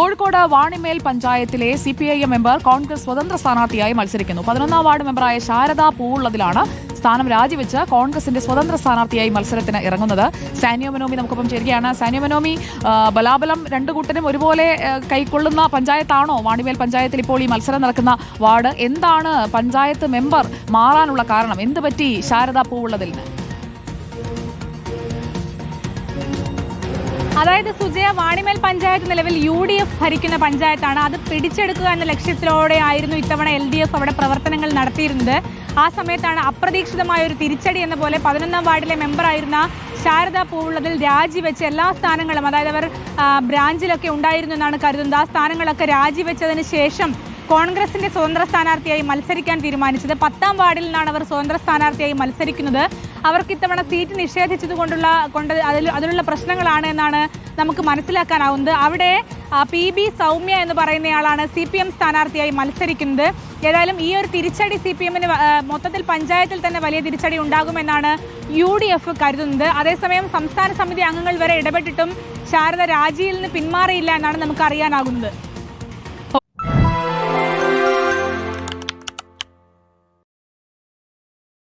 കോഴിക്കോട് വാണിമേൽ പഞ്ചായത്തിലെ C P I M member Congress സ്വതന്ത്ര സ്ഥാനാർത്ഥിയായി മത്സരിക്കുന്നു. പതിനൊന്നാം വാർഡ് മെമ്പറായ ശാരദ പൂവുള്ളതിലാണ് സ്ഥാനം രാജിവെച്ച് കോൺഗ്രസിന്റെ സ്വതന്ത്ര സ്ഥാനാർത്ഥിയായി മത്സരത്തിന് ഇറങ്ങുന്നത്. സാനിയോ മനോമി നമുക്കൊപ്പം ചേരുകയാണ്. സാനിയോ മനോമി ബലാബലം രണ്ടു കൂട്ടരും ഒരുപോലെ കൈക്കൊള്ളുന്ന പഞ്ചായത്താണോ? വാണിമേൽ പഞ്ചായത്തിൽ ഇപ്പോൾ ഈ മത്സരം നടക്കുന്ന വാർഡ്. എന്താണ് പഞ്ചായത്ത് മെമ്പർ മാറാനുള്ള കാരണം? എന്ത് പറ്റി ശാരദ പൂവുള്ളതിന് അതായത് സുജയ വാണിമേൽ പഞ്ചായത്ത് നിലവിൽ യു ഡി എഫ് ഭരിക്കുന്ന പഞ്ചായത്താണ്. അത് പിടിച്ചെടുക്കുക എന്ന ലക്ഷ്യത്തിലൂടെ ആയിരുന്നു ഇത്തവണ എൽ ഡി എഫ് അവിടെ പ്രവർത്തനങ്ങൾ നടത്തിയിരുന്നത്. ആ സമയത്താണ് അപ്രതീക്ഷിതമായ ഒരു തിരിച്ചടി എന്ന പോലെ പതിനൊന്നാം വാർഡിലെ മെമ്പറായിരുന്ന ശാരദ പൂവുള്ളതിൽ രാജിവെച്ച് എല്ലാ സ്ഥാനങ്ങളും അതായത് അവർ ബ്രാഞ്ചിലൊക്കെ ഉണ്ടായിരുന്നു എന്നാണ് കരുതുന്നത്. ആ സ്ഥാനങ്ങളൊക്കെ രാജിവെച്ചതിന് ശേഷം കോൺഗ്രസിന്റെ സ്വതന്ത്ര സ്ഥാനാർത്ഥിയായി മത്സരിക്കാൻ തീരുമാനിച്ചത്. പത്താം വാർഡിൽ നിന്നാണ് അവർ സ്വതന്ത്ര സ്ഥാനാർത്ഥിയായി മത്സരിക്കുന്നത്. അവർക്ക് ഇത്തവണ സീറ്റ് നിഷേധിച്ചത് കൊണ്ടുള്ള കൊണ്ട് അതിൽ അതിലുള്ള പ്രശ്നങ്ങളാണ് എന്നാണ് നമുക്ക് മനസ്സിലാക്കാനാവുന്നത്. അവിടെ പി ബി സൗമ്യ എന്ന് പറയുന്നയാളാണ് സി പി എം സ്ഥാനാർത്ഥിയായി മത്സരിക്കുന്നത്. ഏതായാലും ഈ ഒരു തിരിച്ചടി സി പി എമ്മിന് മൊത്തത്തിൽ പഞ്ചായത്തിൽ തന്നെ വലിയ തിരിച്ചടി ഉണ്ടാകുമെന്നാണ് യു ഡി എഫ് കരുതുന്നത്. അതേസമയം സംസ്ഥാന സമിതി അംഗങ്ങൾ വരെ ഇടപെട്ടിട്ടും ശാരദ രാജിയിൽ നിന്ന് പിന്മാറിയില്ല എന്നാണ് നമുക്ക് അറിയാനാകുന്നത്.